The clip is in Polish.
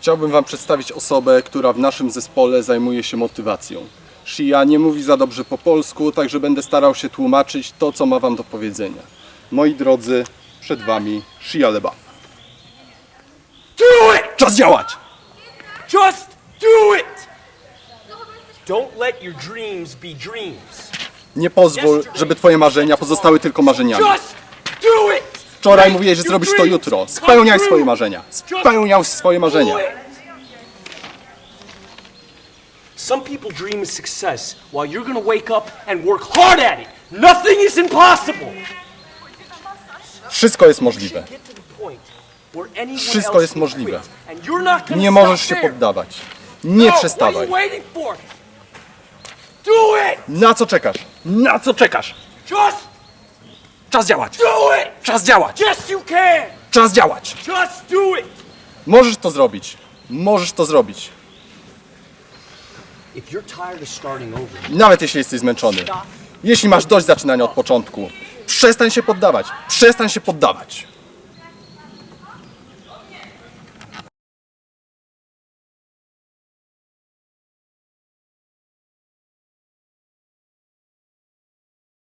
Chciałbym Wam przedstawić osobę, która w naszym zespole zajmuje się motywacją. Shia nie mówi za dobrze po polsku, także będę starał się tłumaczyć to, co ma Wam do powiedzenia. Moi drodzy, przed Wami Shia Leba. Do it! Czas działać! Just do it! Don't let your dreams be dreams. Nie pozwól, żeby Twoje marzenia pozostały tylko marzeniami. Just do it! Wczoraj mówiłeś, że zrobisz to jutro. Spełniaj swoje marzenia. Spełniaj swoje marzenia. Some people dream of success while you're gonna wake up and work hard at it. Nothing is impossible. Wszystko jest możliwe. Wszystko jest możliwe. Nie możesz się poddawać. Nie No, przestawaj. Na co czekasz? Na co czekasz? Czas działać! do it! Czas działać! Yes, you can! Czas działać! Just do it! Możesz to zrobić. Możesz to zrobić. If you're tired of starting over, Nawet jeśli jesteś zmęczony. Jeśli masz dość zaczynania od początku. Przestań się poddawać. Przestań się poddawać.